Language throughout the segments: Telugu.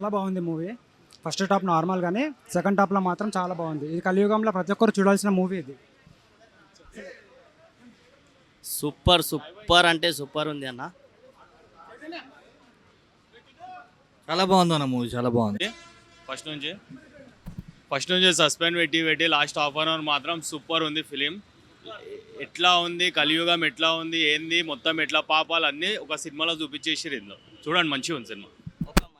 చాలా బాగుంది మూవీ. ఫస్ట్ టాప్ నార్మల్ కానీ సెకండ్ టాప్లో మాత్రం చాలా బాగుంది. ఇది కలియుగంలో ప్రతి ఒక్కరు చూడాల్సిన మూవీ ఇది. సూపర్ సూపర్ అంటే సూపర్ ఉంది అన్న. చాలా బాగుంది అన్న మూవీ చాలా బాగుంది. ఫస్ట్ నుంచి. ఫస్ట్ నుంచి సస్పెండ్ పెట్టి పెట్టి లాస్ట్ హాఫ్ అన్ అవర్ మాత్రం సూపర్ ఉంది ఫిలిం. ఎట్లా ఉంది కలియుగం ఎట్లా ఉంది ఏంది మొత్తం ఎట్లా పాపాలు అన్నీ ఒక సినిమాలో చూపించేసారు ఇందులో. చూడండి మంచిగా ఉంది సినిమా.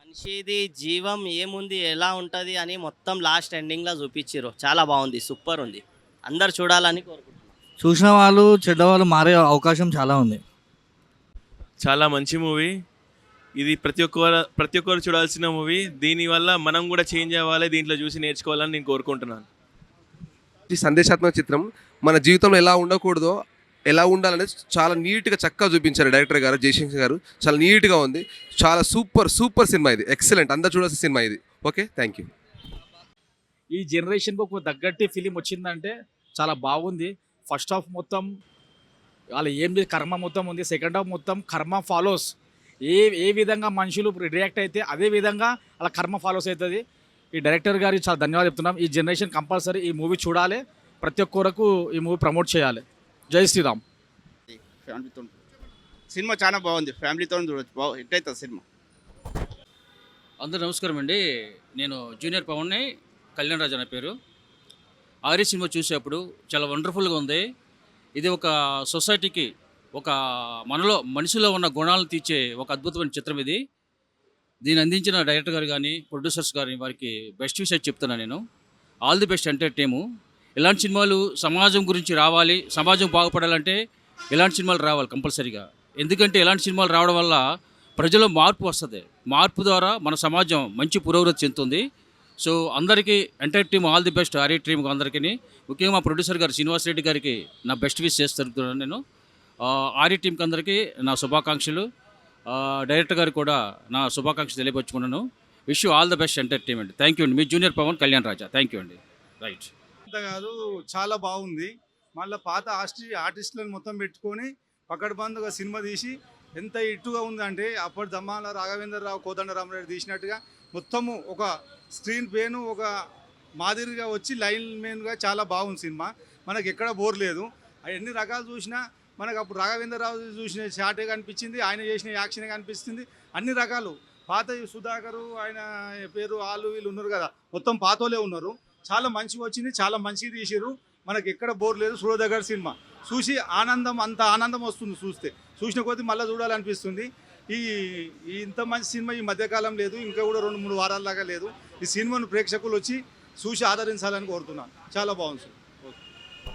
మనిషిది జీవం ఏముంది ఎలా ఉంటుంది అని మొత్తం లాస్ట్ ఎండింగ్లో చూపించారు చాలా బాగుంది సూపర్ ఉంది. అందరు చూడాలని కోరుకుంటున్నాను చూసిన వాళ్ళు చెడ్డవాళ్ళు మారే అవకాశం చాలా ఉంది. చాలా మంచి మూవీ ఇది ప్రతి ఒక్కరు ప్రతి ఒక్కరు చూడాల్సిన మూవీ దీనివల్ల మనం కూడా చేంజ్ అవ్వాలి దీంట్లో చూసి నేర్చుకోవాలని నేను కోరుకుంటున్నాను. ఈ సందేశాత్మక చిత్రం మన జీవితంలో ఎలా ఉండకూడదో ఎలా ఉండాలనేది చాలా నీట్గా చక్కగా చూపించారు డైరెక్టర్ గారు జయశంకర్ గారు. చాలా నీట్గా ఉంది. చాలా సూపర్ సూపర్ సినిమా ఇది. ఎక్సలెంట్ అందరు చూడాల్సిన సినిమా ఇది. ఓకే థ్యాంక్ యూ ఈ జనరేషన్కి ఒక తగ్గట్టి ఫిలిం వచ్చిందంటే చాలా బాగుంది. ఫస్ట్ హాఫ్ మొత్తం వాళ్ళు ఏం లేదు కర్మ మొత్తం ఉంది. సెకండ్ హాఫ్ మొత్తం కర్మ ఫాలోస్ ఏ ఏ విధంగా మనుషులు రియాక్ట్ అయితే అదే విధంగా అలా కర్మ ఫాలోస్ అవుతుంది. ఈ డైరెక్టర్ గారికి చాలా ధన్యవాదాలు చెప్తున్నాం. ఈ జనరేషన్ కంపల్సరీ ఈ మూవీ చూడాలి. ప్రతి ఒక్కరకు ఈ మూవీ ప్రమోట్ చేయాలి. జై శ్రీరామ్. ఫ్యామిలీతో సినిమా చాలా బాగుంది. ఫ్యామిలీతో చూడొచ్చు. బాగు హిట్ అవుతుంది సినిమా. అందరూ నమస్కారం అండి. నేను జూనియర్ పవన్ని కళ్యాణ్ రాజు అనే పేరు. ఆర్య సినిమా చూసేప్పుడు చాలా వండర్ఫుల్గా ఉంది. ఇది ఒక సొసైటీకి ఒక మనలో మనిషిలో ఉన్న గుణాలను తీర్చే ఒక అద్భుతమైన చిత్రం ఇది. దీన్ని అందించిన డైరెక్టర్ గారు కానీ ప్రొడ్యూసర్స్ కానీ వారికి బెస్ట్ విషయాలు చెప్తున్నాను నేను. All the best entire team. ఇలాంటి సినిమాలు సమాజం గురించి రావాలి సమాజం బాగుపడాలంటే ఇలాంటి సినిమాలు రావాలి కంపల్సరీగా. ఎందుకంటే ఇలాంటి సినిమాలు రావడం వల్ల ప్రజల్లో మార్పు వస్తుంది. మార్పు ద్వారా మన సమాజం మంచి పురోగతి చెందుతుంది. సో అందరికీ entire team all the best RA team అందరికీ ముఖ్యంగా మా ప్రొడ్యూసర్ గారు శ్రీనివాస్ రెడ్డి గారికి నా బెస్ట్ విష్ చేస్తున్నాను నేను. ఆర్ఏ టీంకి అందరికీ నా శుభాకాంక్షలు. డైరెక్టర్ గారికి కూడా నా శుభాకాంక్షలు తెలియపరుచుకున్నాను. Wish all the best entertainment thank you అండి. మీ junior Pavan Kalyan Raja. Thank you అండి. రైట్ అంత కాదు చాలా బాగుంది. మళ్ళీ పాత ఆర్టి ఆర్టిస్టులను మొత్తం పెట్టుకొని పకడ్బందుగా సినిమా తీసి ఎంత ఇట్టుగా ఉందంటే అప్పటి దమ్మాల రాఘవేంద్రరావు కోదండరామరెడ్డి తీసినట్టుగా మొత్తము ఒక స్క్రీన్ పేను ఒక మాదిరిగా వచ్చి లైన్ మెయిన్గా చాలా బాగుంది సినిమా. మనకి ఎక్కడ బోర్ లేదు. ఎన్ని రకాలు చూసినా మనకు అప్పుడు రాఘవేంద్రరావు చూసిన షాటే కనిపించింది ఆయన చేసిన యాక్షన్ కనిపిస్తుంది. అన్ని రకాలు. పాత సుధాకరు ఆయన పేరు వాళ్ళు వీళ్ళు ఉన్నారు కదా మొత్తం పాతోలే ఉన్నారు. చాలా మంచిగా వచ్చింది చాలా మంచిగా తీసిరు మనకి ఎక్కడ బోర్ లేదు చూడదగ్గర సినిమా. చూసి ఆనందం అంత ఆనందం వస్తుంది చూస్తే. చూసిన కొద్దీ మళ్ళీ చూడాలనిపిస్తుంది. ఈ ఈ ఇంత మంచి సినిమా ఈ మధ్యకాలం లేదు ఇంకా కూడా రెండు మూడు వారాల దాకా లేదు. ఈ సినిమాను ప్రేక్షకులు వచ్చి చూసి ఆదరించాలని కోరుతున్నాను. చాలా బాగుంది